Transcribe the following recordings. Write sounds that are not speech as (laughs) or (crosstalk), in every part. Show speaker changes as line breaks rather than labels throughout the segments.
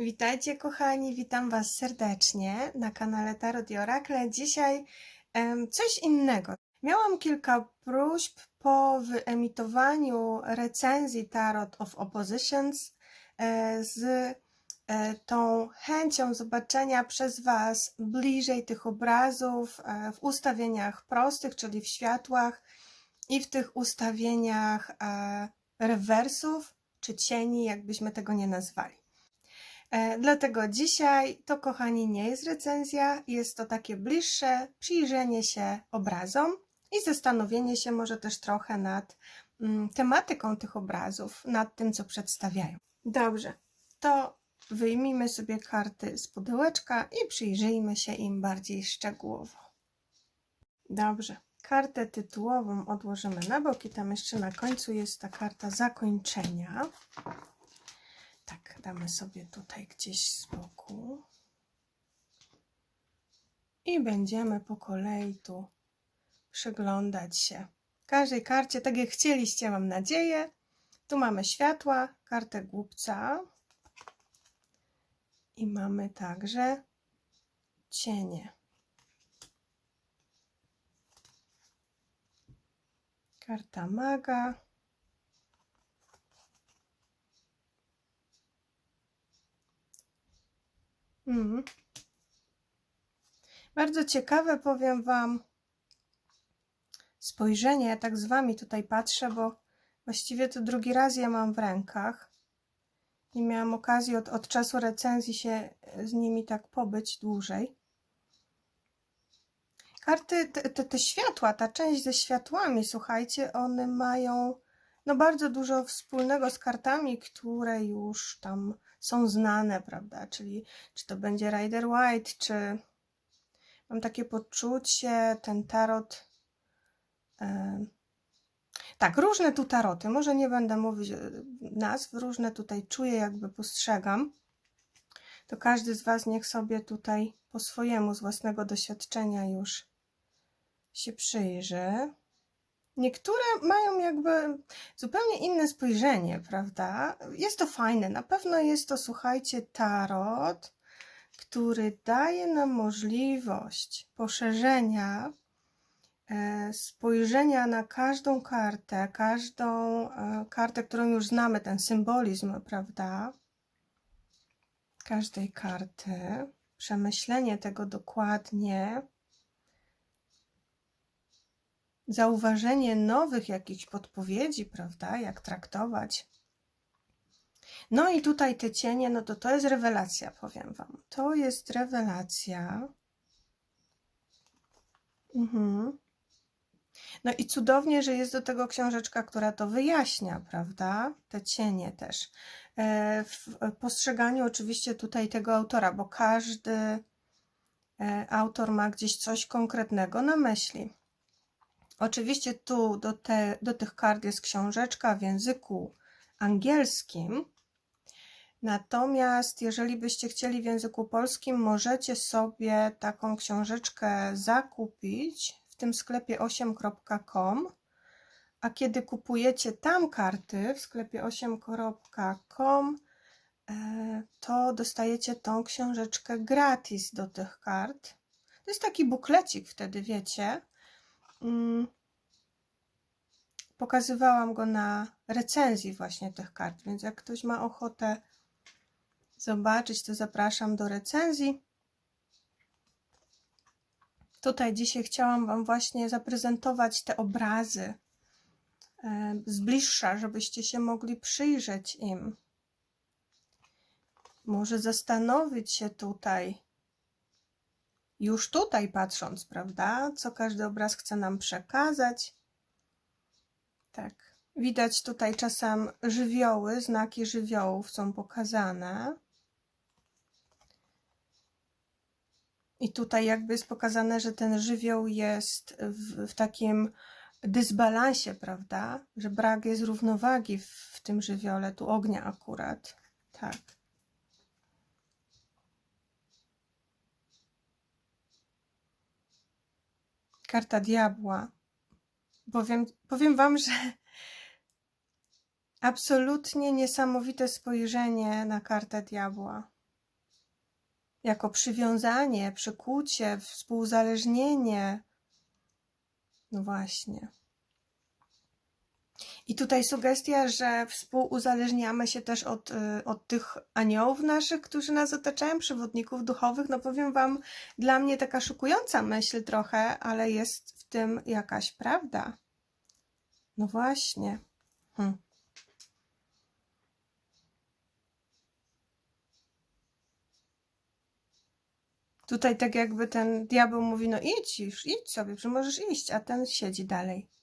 Witajcie kochani, witam Was serdecznie na kanale Tarot i Orakle. Dzisiaj em, coś innego. Miałam kilka próśb po wyemitowaniu recenzji Tarot of Oppositions e, z e, tą chęcią zobaczenia przez Was bliżej tych obrazów e, w ustawieniach prostych, czyli w światłach i w tych ustawieniach e, rewersów czy cieni, jakbyśmy tego nie nazwali. E, Dlatego dzisiaj to, kochani, nie jest recenzja, jest to takie bliższe przyjrzenie się obrazom i zastanowienie się może też trochę nad mm, tematyką tych obrazów, nad tym, co przedstawiają. Dobrze, to wyjmijmy sobie karty z pudełeczka i przyjrzyjmy się im bardziej szczegółowo. Dobrze, kartę tytułową odłożymy na bok i tam jeszcze na końcu jest ta karta zakończenia. Tak, damy sobie tutaj gdzieś z boku. I będziemy po kolei tu przyglądać się każdej karcie, tak jak chcieliście, mam nadzieję. Tu mamy światła, kartę głupca. I mamy także cienie. Karta maga. Mhm. Bardzo ciekawe, powiem Wam, spojrzenie. Ja tak z Wami tutaj patrzę, bo właściwie to drugi raz je mam w rękach. Nie miałam okazji od, od czasu recenzji się z nimi tak pobyć dłużej. Karty, te, te, te światła, ta część ze światłami, słuchajcie, one mają no bardzo dużo wspólnego z kartami, które już tam są znane, prawda? Czyli czy to będzie Rider White, czy mam takie poczucie, ten tarot. Tak, różne tu taroty. Może nie będę mówić e, nazw, różne tutaj czuję, jakby postrzegam. To każdy z Was niech sobie tutaj po swojemu, z własnego doświadczenia już się przyjrzy. Niektóre mają jakby zupełnie inne spojrzenie, prawda? Jest to fajne. Na pewno jest to, słuchajcie, tarot, który daje nam możliwość poszerzenia e, spojrzenia na każdą kartę, każdą e, kartę, którą już znamy, ten symbolizm, prawda? Każdej karty, przemyślenie tego dokładnie zauważenie nowych jakichś podpowiedzi, prawda, jak traktować. No i tutaj te cienie, no to to jest rewelacja, powiem Wam. To jest rewelacja. Mhm. No i cudownie, że jest do tego książeczka, która to wyjaśnia, prawda? Te cienie też. E, w postrzeganiu oczywiście tutaj tego autora, bo każdy e, autor ma gdzieś coś konkretnego na myśli. Oczywiście tu do, te, do tych kart jest książeczka w języku angielskim. Natomiast jeżeli byście chcieli w języku polskim, możecie sobie taką książeczkę zakupić w tym sklepie 8.com. A kiedy kupujecie tam karty w sklepie 8.com, e, to dostajecie tą książeczkę gratis do tych kart. To jest taki buklecik wtedy, wiecie Mm. pokazywałam go na recenzji właśnie tych kart, więc jak ktoś ma ochotę zobaczyć, to zapraszam do recenzji. Tutaj dzisiaj chciałam Wam właśnie zaprezentować te obrazy e, z bliższa, żebyście się mogli przyjrzeć im. Może zastanowić się tutaj, już tutaj patrząc, prawda, co każdy obraz chce nam przekazać. Tak, widać tutaj czasem żywioły, znaki żywiołów są pokazane. I tutaj jakby jest pokazane, że ten żywioł jest w, w takim dysbalansie, prawda? Że brak jest równowagi w, w tym żywiole, tu ognia akurat. Tak. Karta diabła. Powiem, powiem Wam, że absolutnie niesamowite spojrzenie na kartę diabła. jako przywiązanie, przykucie, współzależnienie. No właśnie. I tutaj sugestia, że współuzależniamy się też od, y, od tych aniołów naszych, którzy nas otaczają, przewodników duchowych. No powiem Wam, dla mnie taka szokująca myśl trochę, ale jest w tym jakaś prawda. No właśnie. Hm. Tutaj tak jakby ten diabeł mówi, no idź już, idź sobie, że możesz iść, a ten siedzi dalej.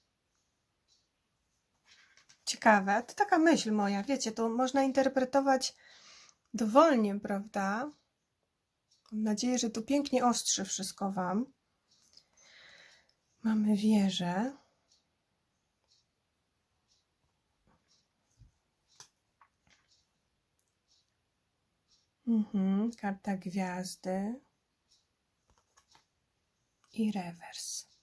Ciekawe, to taka myśl moja, wiecie, to można interpretować dowolnie, prawda? Mam nadzieję, że tu pięknie ostrzy wszystko Wam. Mamy wieżę. Mhm, karta gwiazdy i rewers.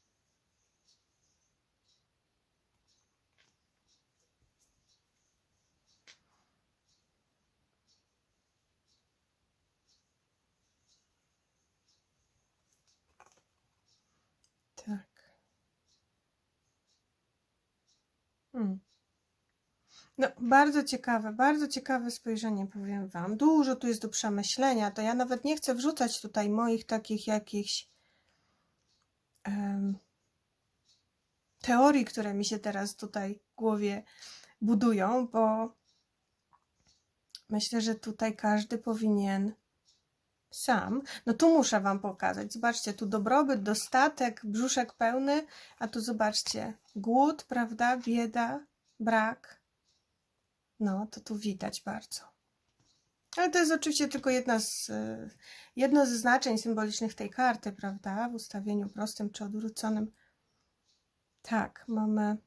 No, bardzo ciekawe, bardzo ciekawe spojrzenie, powiem Wam. Dużo tu jest do przemyślenia. To ja nawet nie chcę wrzucać tutaj moich takich jakichś em, teorii, które mi się teraz tutaj w głowie budują, bo myślę, że tutaj każdy powinien sam. No tu muszę Wam pokazać. Zobaczcie, tu dobrobyt, dostatek, brzuszek pełny, a tu zobaczcie, głód, prawda, bieda, brak. No, to tu widać bardzo. Ale to jest oczywiście tylko jedna z, y, jedno ze znaczeń symbolicznych tej karty, prawda? W ustawieniu prostym czy odwróconym. Tak, mamy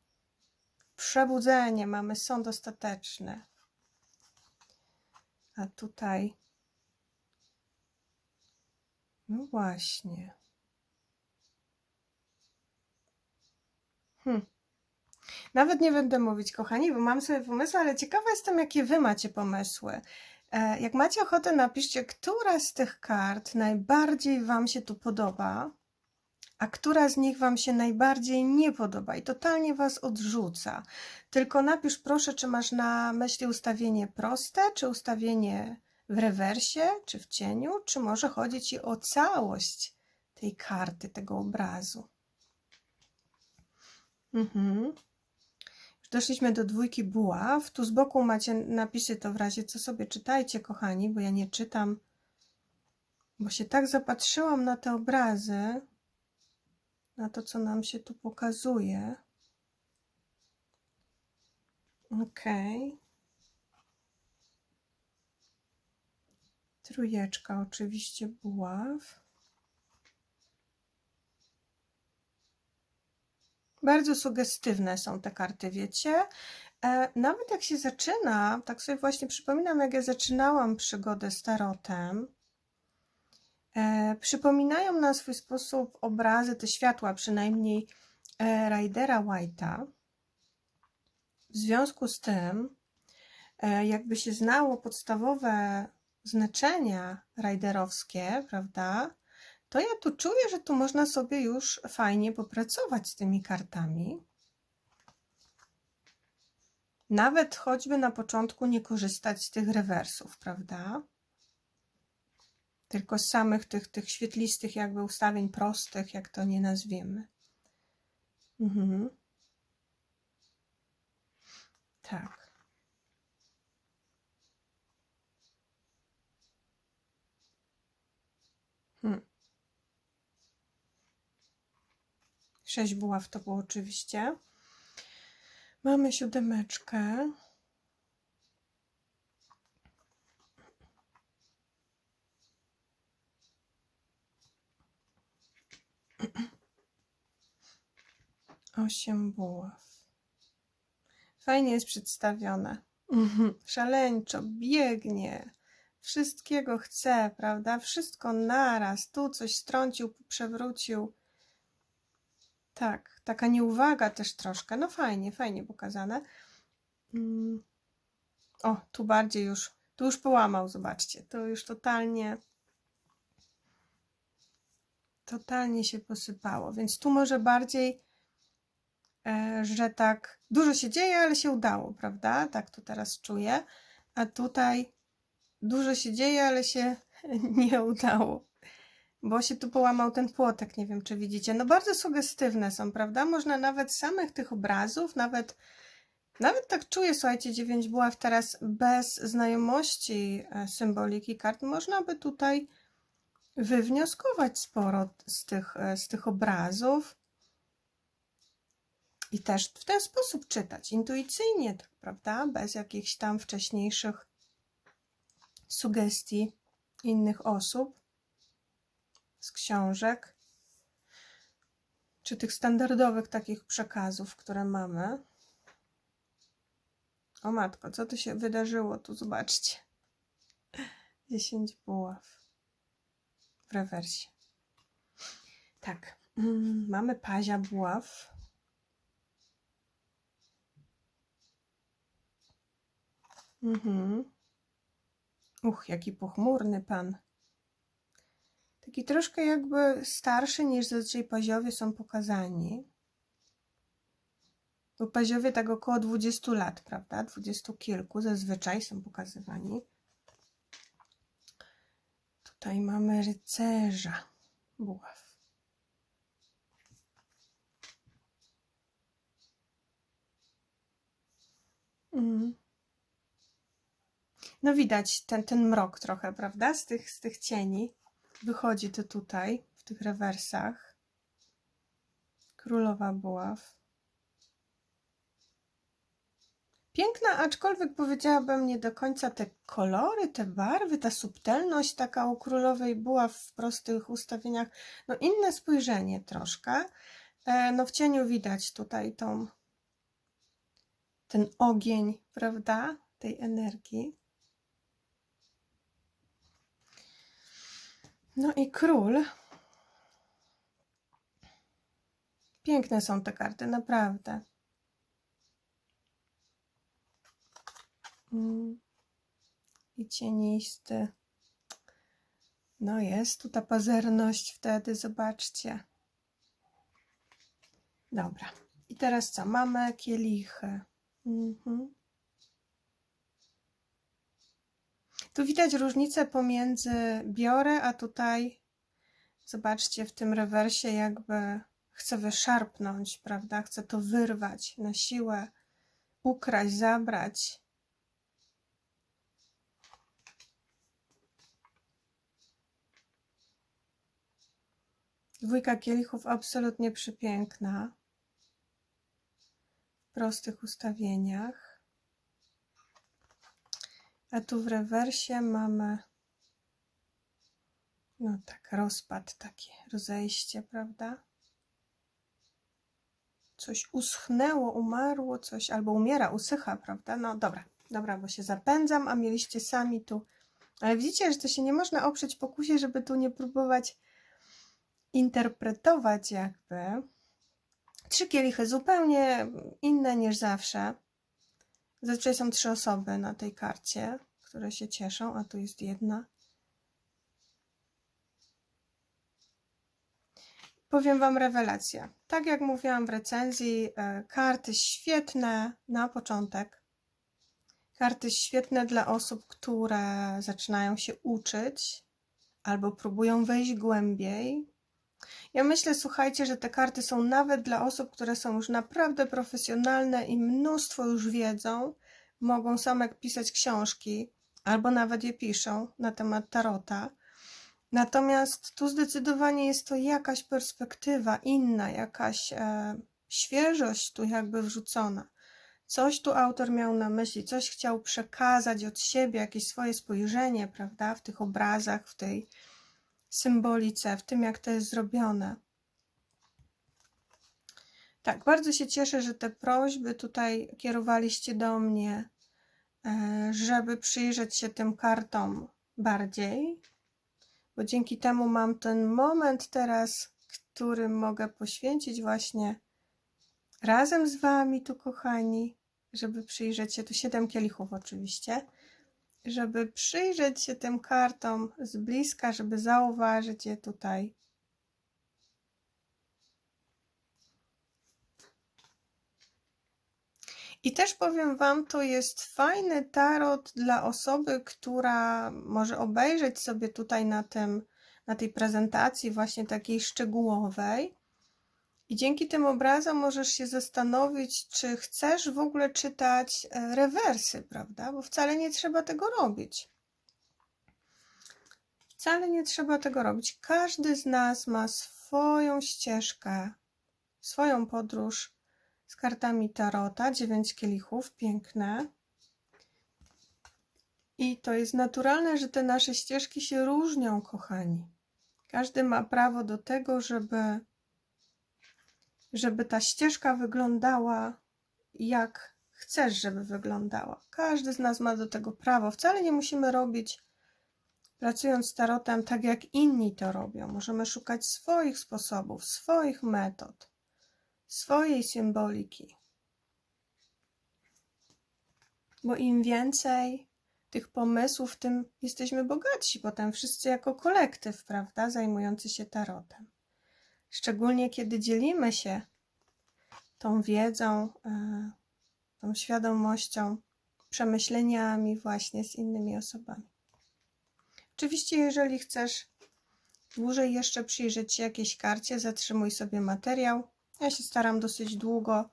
przebudzenie, mamy sąd ostateczny. A tutaj. No właśnie. Hm. Nawet nie będę mówić, kochani, bo mam sobie pomysły, ale ciekawa jestem, jakie wy macie pomysły. E, Jak macie ochotę, napiszcie, która z tych kart najbardziej wam się tu podoba, a która z nich wam się najbardziej nie podoba i totalnie was odrzuca. Tylko napisz proszę, czy masz na myśli ustawienie proste, czy ustawienie w rewersie, czy w cieniu, czy może chodzi ci o całość tej karty, tego obrazu. Mhm. Doszliśmy do dwójki buław. Tu z boku macie napisy, to w razie co sobie czytajcie, kochani, bo ja nie czytam, bo się tak zapatrzyłam na te obrazy, na to, co nam się tu pokazuje. Okej. Trójeczka oczywiście buław. Bardzo sugestywne są te karty, wiecie? E, Nawet jak się zaczyna, tak sobie właśnie przypominam, jak ja zaczynałam przygodę z tarotem, e, przypominają na swój sposób obrazy, te światła przynajmniej e, Ridera White'a. W związku z tym, jakby się znało podstawowe znaczenia riderowskie, prawda? To ja tu czuję, że tu można sobie już fajnie popracować z tymi kartami. Nawet choćby na początku nie korzystać z tych rewersów, prawda? Tylko z samych tych, tych świetlistych jakby ustawień prostych, jak to nie nazwiemy. Mhm. Tak. 6 buław to było oczywiście. Mamy siódemeczkę. Osiem buław. Fajnie jest przedstawione. Mhm. Szaleńczo biegnie. Wszystkiego chce, prawda? Wszystko naraz. Tu coś strącił, przewrócił tak, taka nieuwaga też troszkę. No fajnie, fajnie pokazane. Mm. O, tu bardziej już, tu już połamał, zobaczcie. To już totalnie totalnie się posypało, więc tu może bardziej, e, że tak dużo się dzieje, ale się udało, prawda? Tak to teraz czuję. A tutaj dużo się dzieje, ale się (laughs) nie udało. Bo się tu połamał ten płotek, nie wiem czy widzicie. No bardzo sugestywne są, prawda? Można nawet samych tych obrazów, nawet, nawet tak czuję, słuchajcie, dziewięć buław teraz bez znajomości e, symboliki kart, można by tutaj wywnioskować sporo z tych, e, z tych obrazów i też w ten sposób czytać, intuicyjnie, tak, prawda? Bez jakichś tam wcześniejszych sugestii innych osób z książek, czy tych standardowych takich przekazów, które mamy. O matko, co tu się wydarzyło? Tu zobaczcie. 10 buław w rewersie. Tak, mm, mamy pazia buław. Mhm. Uch, jaki pochmurny pan. Taki troszkę jakby starszy niż zazwyczaj paziowie są pokazani. Bo paziowie tak około 20 lat, prawda? 20 kilku zazwyczaj są pokazywani. Tutaj mamy rycerza buław. Mm. No widać ten, ten mrok trochę, prawda? Z tych, z tych cieni. Wychodzi to tutaj, w tych rewersach. Królowa buław. Piękna, aczkolwiek powiedziałabym nie do końca te kolory, te barwy, ta subtelność taka u królowej była w prostych ustawieniach. No inne spojrzenie troszkę. E, no w cieniu widać tutaj tą, ten ogień, prawda, tej energii. No i król. Piękne są te karty, naprawdę. Mm. I cienisty. No jest tu ta pazerność wtedy, zobaczcie. Dobra. I teraz co? Mamy kielichy. Mhm. Tu widać różnicę pomiędzy biorę, a tutaj zobaczcie w tym rewersie jakby chcę wyszarpnąć, prawda? Chcę to wyrwać na siłę, ukraść, zabrać. Dwójka kielichów absolutnie przepiękna. W prostych ustawieniach. A tu w rewersie mamy no tak, rozpad takie, rozejście, prawda? Coś uschnęło, umarło, coś albo umiera, usycha, prawda? No dobra, dobra, bo się zapędzam, a mieliście sami tu. Ale widzicie, że to się nie można oprzeć pokusie, żeby tu nie próbować interpretować jakby trzy kielichy zupełnie inne niż zawsze. Zazwyczaj są trzy osoby na tej karcie, które się cieszą, a tu jest jedna. Powiem Wam rewelację. Tak jak mówiłam w recenzji, e, karty świetne na początek. Karty świetne dla osób, które zaczynają się uczyć albo próbują wejść głębiej ja myślę, słuchajcie, że te karty są nawet dla osób, które są już naprawdę profesjonalne i mnóstwo już wiedzą, mogą same pisać książki, albo nawet je piszą na temat tarota. Natomiast tu zdecydowanie jest to jakaś perspektywa inna, jakaś e, świeżość tu jakby wrzucona. Coś tu autor miał na myśli, coś chciał przekazać od siebie, jakieś swoje spojrzenie, prawda, w tych obrazach, w tej, symbolice, w tym jak to jest zrobione. Tak, bardzo się cieszę, że te prośby tutaj kierowaliście do mnie, e, żeby przyjrzeć się tym kartom bardziej, bo dzięki temu mam ten moment teraz, który mogę poświęcić właśnie razem z Wami tu, kochani, żeby przyjrzeć się, tu siedem kielichów oczywiście, żeby przyjrzeć się tym kartom z bliska, żeby zauważyć je tutaj. I też powiem Wam, to jest fajny tarot dla osoby, która może obejrzeć sobie tutaj na, tym, na tej prezentacji, właśnie takiej szczegółowej, i dzięki tym obrazom możesz się zastanowić, czy chcesz w ogóle czytać e, rewersy, prawda? Bo wcale nie trzeba tego robić. Wcale nie trzeba tego robić. Każdy z nas ma swoją ścieżkę, swoją podróż z kartami Tarota, dziewięć kielichów, piękne. I to jest naturalne, że te nasze ścieżki się różnią, kochani. Każdy ma prawo do tego, żeby, żeby ta ścieżka wyglądała jak chcesz, żeby wyglądała. Każdy z nas ma do tego prawo. Wcale nie musimy robić, pracując z tarotem, tak jak inni to robią. Możemy szukać swoich sposobów, swoich metod swojej symboliki. Bo im więcej tych pomysłów, tym jesteśmy bogatsi potem wszyscy jako kolektyw, prawda, zajmujący się tarotem. Szczególnie kiedy dzielimy się tą wiedzą, e, tą świadomością, przemyśleniami właśnie z innymi osobami. Oczywiście, jeżeli chcesz dłużej jeszcze przyjrzeć się jakiejś karcie, zatrzymuj sobie materiał, ja się staram dosyć długo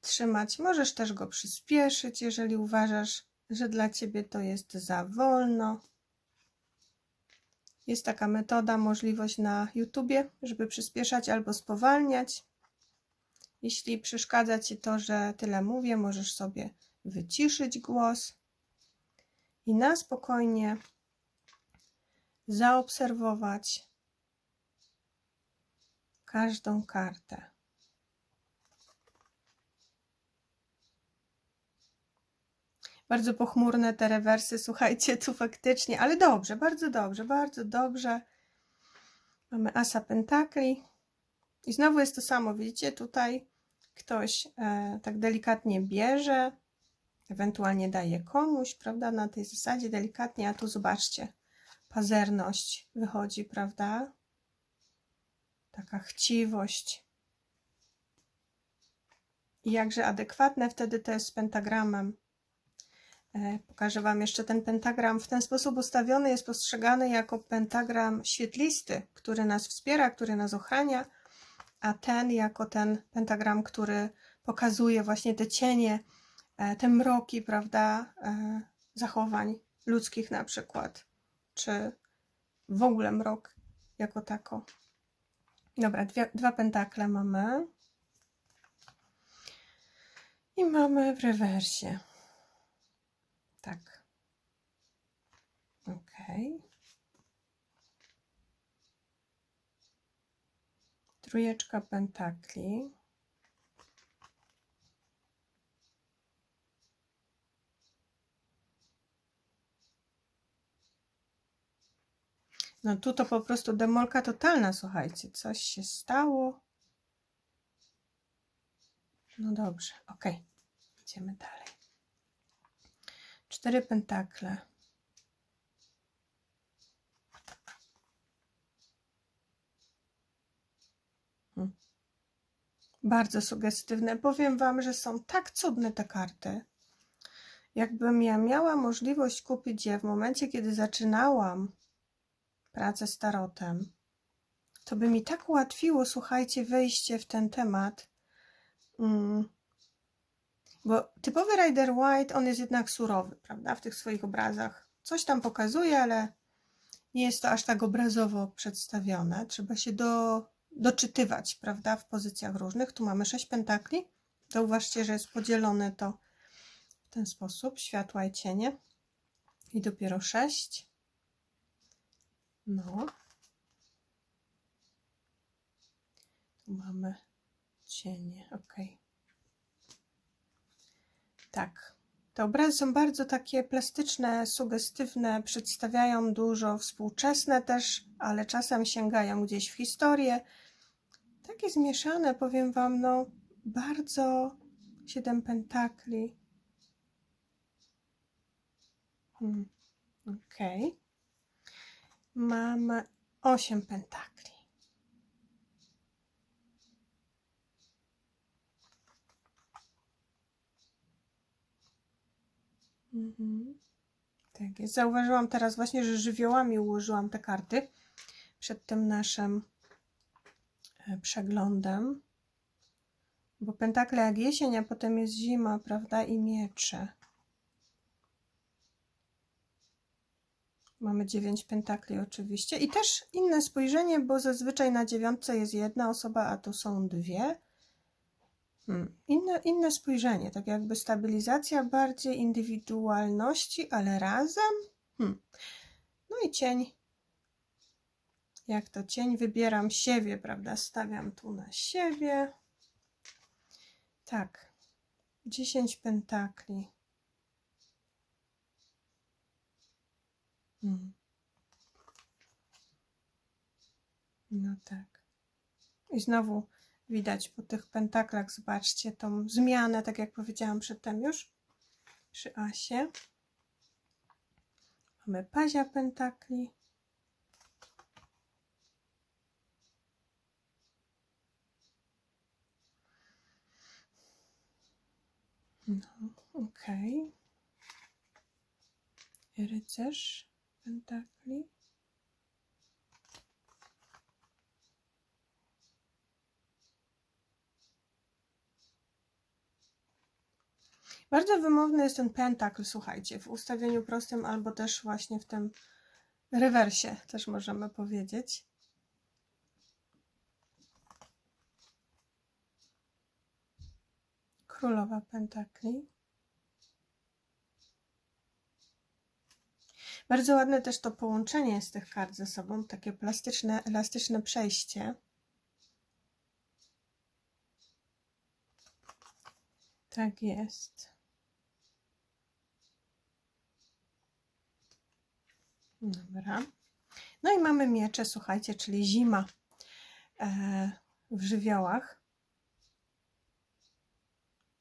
trzymać. Możesz też go przyspieszyć, jeżeli uważasz, że dla ciebie to jest za wolno. Jest taka metoda, możliwość na YouTubie, żeby przyspieszać albo spowalniać. Jeśli przeszkadza ci to, że tyle mówię, możesz sobie wyciszyć głos i na spokojnie zaobserwować każdą kartę. Bardzo pochmurne te rewersy, słuchajcie, tu faktycznie, ale dobrze, bardzo dobrze, bardzo dobrze. Mamy asa pentakli. I znowu jest to samo, widzicie, tutaj ktoś e, tak delikatnie bierze, ewentualnie daje komuś, prawda, na tej zasadzie delikatnie, a tu zobaczcie, pazerność wychodzi, prawda, taka chciwość. I jakże adekwatne wtedy to jest z pentagramem. E, pokażę Wam jeszcze ten pentagram. W ten sposób ustawiony jest postrzegany jako pentagram świetlisty, który nas wspiera, który nas ochrania, a ten jako ten pentagram, który pokazuje właśnie te cienie, e, te mroki, prawda, e, zachowań ludzkich na przykład, czy w ogóle mrok jako tako. Dobra, dwie, dwa pentakle mamy. I mamy w rewersie. Tak. Ok. Trójeczka pentakli. No tu to po prostu demolka totalna, słuchajcie. Coś się stało. No dobrze, ok. Idziemy dalej. Cztery pentakle. Hmm. Bardzo sugestywne. Powiem Wam, że są tak cudne te karty. Jakbym ja miała możliwość kupić je w momencie, kiedy zaczynałam pracę z tarotem, to by mi tak ułatwiło, słuchajcie, wejście w ten temat. Mm. Bo typowy Rider White, on jest jednak surowy, prawda, w tych swoich obrazach. Coś tam pokazuje, ale nie jest to aż tak obrazowo przedstawione. Trzeba się do, doczytywać, prawda, w pozycjach różnych. Tu mamy sześć pentakli. Zauważcie, że jest podzielone to w ten sposób, światła i cienie. I dopiero sześć. No. Tu mamy cienie, ok. Tak. Te obrazy są bardzo takie plastyczne, sugestywne, przedstawiają dużo współczesne też, ale czasem sięgają gdzieś w historię. Takie zmieszane, powiem Wam, no bardzo siedem pentakli. Hmm. Okej. Okay. Mamy osiem pentakli. Mhm. Tak. Zauważyłam teraz właśnie, że żywiołami ułożyłam te karty przed tym naszym e, przeglądem. Bo pentakle jak jesień, a potem jest zima, prawda? I miecze. Mamy dziewięć pentakli oczywiście. I też inne spojrzenie, bo zazwyczaj na dziewiątce jest jedna osoba, a tu są dwie. Hmm. Inne, inne spojrzenie, tak jakby stabilizacja bardziej indywidualności, ale razem. Hmm. No i cień. Jak to cień? Wybieram siebie, prawda? Stawiam tu na siebie. Tak. 10 pentakli. Hmm. No tak. I znowu widać po tych pentaklach, zobaczcie tą zmianę, tak jak powiedziałam przedtem już przy asie. Mamy pazia pentakli. No, okej. Rycerz pentakli. Bardzo wymowny jest ten pentakl, słuchajcie, w ustawieniu prostym albo też właśnie w tym rewersie, też możemy powiedzieć. Królowa pentakli. Bardzo ładne też to połączenie z tych kart ze sobą, takie plastyczne, elastyczne przejście. Tak jest. Dobra. No i mamy miecze, słuchajcie, czyli zima e, w żywiołach.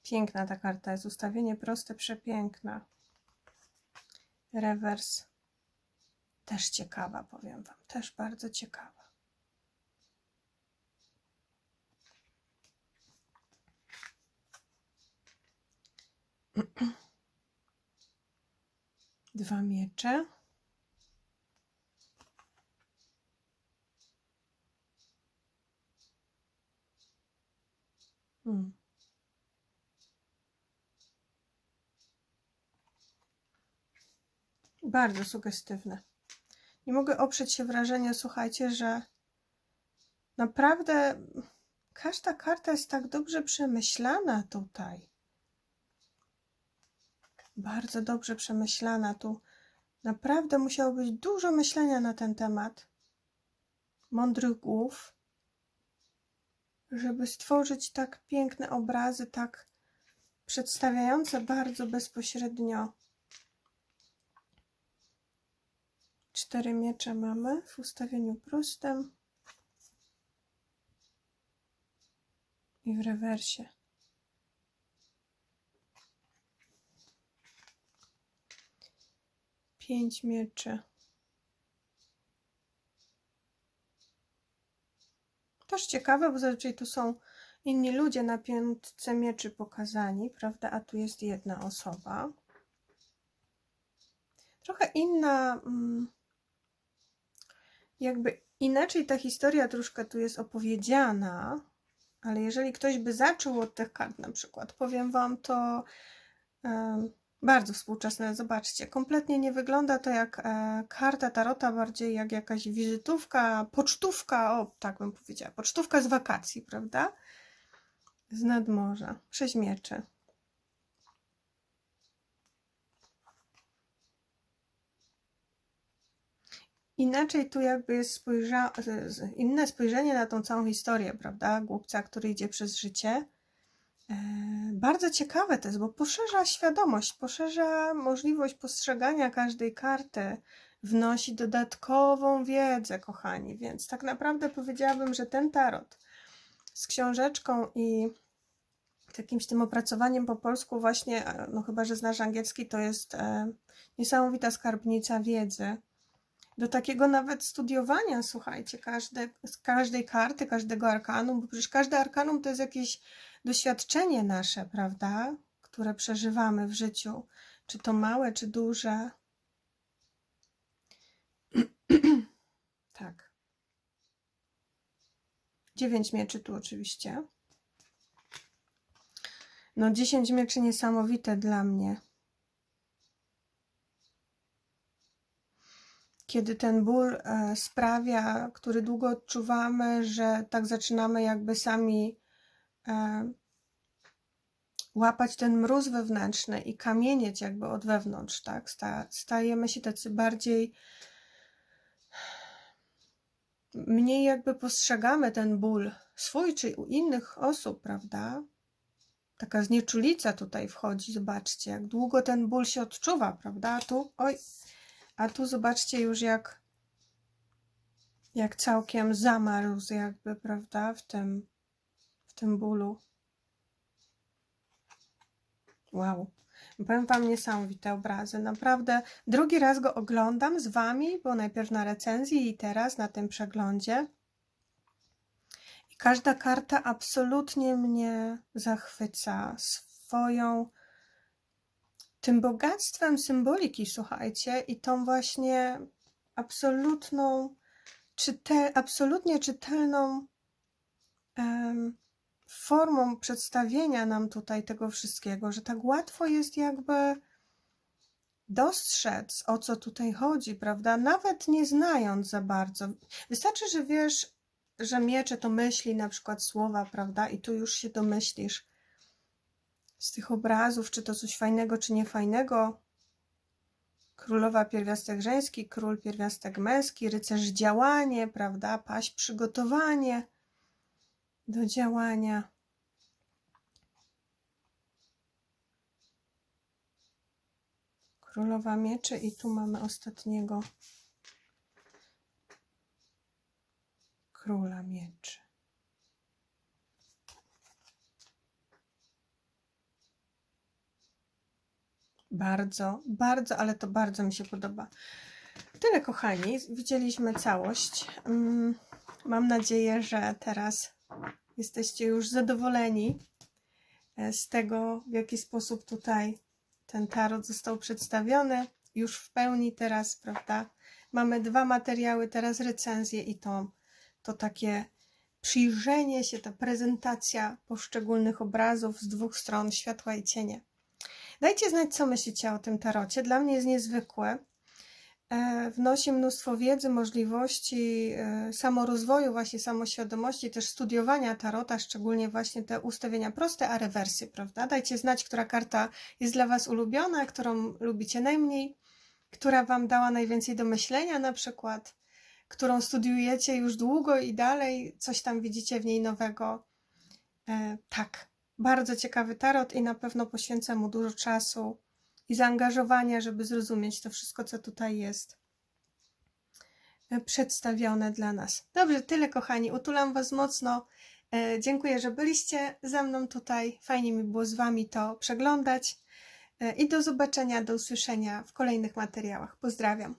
Piękna ta karta jest, ustawienie proste, przepiękna. Rewers. Też ciekawa, powiem Wam, też bardzo ciekawa. (clears throat) Dwa miecze. Hmm. Bardzo sugestywne. Nie mogę oprzeć się wrażenia, słuchajcie, że naprawdę każda karta jest tak dobrze przemyślana tutaj. Bardzo dobrze przemyślana. Tu naprawdę musiało być dużo myślenia na ten temat. Mądrych głów żeby stworzyć tak piękne obrazy, tak przedstawiające bardzo bezpośrednio. Cztery miecze mamy w ustawieniu prostym i w rewersie. Pięć mieczy. Też ciekawe, bo zazwyczaj tu są inni ludzie na piątce mieczy pokazani, prawda? A tu jest jedna osoba. Trochę inna, mm, jakby inaczej ta historia troszkę tu jest opowiedziana, ale jeżeli ktoś by zaczął od tych kart na przykład, powiem Wam, to bardzo współczesne, zobaczcie. Kompletnie nie wygląda to jak e, karta tarota, bardziej jak jakaś wizytówka, pocztówka, o tak bym powiedziała, pocztówka z wakacji, prawda? Z nadmorza, sześć mieczy. Inaczej tu jakby jest spojrza... inne spojrzenie na tą całą historię, prawda? Głupca, który idzie przez życie bardzo ciekawe to jest, bo poszerza świadomość, poszerza możliwość postrzegania każdej karty, wnosi dodatkową wiedzę, kochani. Więc tak naprawdę powiedziałabym, że ten tarot z książeczką i jakimś tym opracowaniem po polsku, właśnie, e, no chyba, że znasz angielski, to jest e, niesamowita skarbnica wiedzy. Do takiego nawet studiowania, słuchajcie, każde, każdej karty, każdego arkanum, bo przecież każdy arkanum to jest jakieś doświadczenie nasze, prawda, które przeżywamy w życiu. Czy to małe, czy duże? (clears throat) tak. Dziewięć mieczy tu oczywiście. No, dziesięć mieczy niesamowite dla mnie. Kiedy ten ból e, sprawia, który długo odczuwamy, że tak zaczynamy jakby sami łapać ten mróz wewnętrzny i kamienieć jakby od wewnątrz, tak? Sta, stajemy się tacy bardziej mniej jakby postrzegamy ten ból swój czy u innych osób, prawda? Taka znieczulica tutaj wchodzi, zobaczcie, jak długo ten ból się odczuwa, prawda? A tu, oj, a tu zobaczcie już jak jak całkiem zamarzł jakby, prawda, w tym, tym bólu. Wow. Powiem Wam niesamowite obrazy. Naprawdę drugi raz go oglądam z Wami, bo najpierw na recenzji i teraz na tym przeglądzie. I każda karta absolutnie mnie zachwyca swoją tym bogactwem symboliki, słuchajcie, i tą właśnie absolutną, czyte, absolutnie czytelną um, formą przedstawienia nam tutaj tego wszystkiego, że tak łatwo jest jakby dostrzec, o co tutaj chodzi, prawda? Nawet nie znając za bardzo. Wystarczy, że wiesz, że miecze to myśli, na przykład słowa, prawda? I tu już się domyślisz z tych obrazów, czy to coś fajnego, czy niefajnego. Królowa pierwiastek żeński, król pierwiastek męski, rycerz działanie, prawda? Paść przygotowanie do działania. Królowa mieczy i tu mamy ostatniego króla mieczy. Bardzo, bardzo, ale to bardzo mi się podoba. Tyle, kochani. Widzieliśmy całość. Mm, mam nadzieję, że teraz jesteście już zadowoleni e, z tego, w jaki sposób tutaj ten tarot został przedstawiony. Już w pełni teraz, prawda? Mamy dwa materiały, teraz recenzję i to, to takie przyjrzenie się, ta prezentacja poszczególnych obrazów z dwóch stron światła i cienie. Dajcie znać, co myślicie o tym tarocie. Dla mnie jest niezwykłe. E, wnosi mnóstwo wiedzy, możliwości e, samorozwoju, właśnie samoświadomości, też studiowania tarota, szczególnie właśnie te ustawienia proste, a rewersy, prawda? Dajcie znać, która karta jest dla Was ulubiona, którą lubicie najmniej, która Wam dała najwięcej do myślenia na przykład, którą studiujecie już długo i dalej, coś tam widzicie w niej nowego. E, tak, bardzo ciekawy tarot i na pewno poświęcę mu dużo czasu i zaangażowania, żeby zrozumieć to wszystko, co tutaj jest e, przedstawione dla nas. Dobrze, tyle kochani. Utulam Was mocno. E, dziękuję, że byliście ze mną tutaj. Fajnie mi było z Wami to przeglądać. E, I do zobaczenia, do usłyszenia w kolejnych materiałach. Pozdrawiam.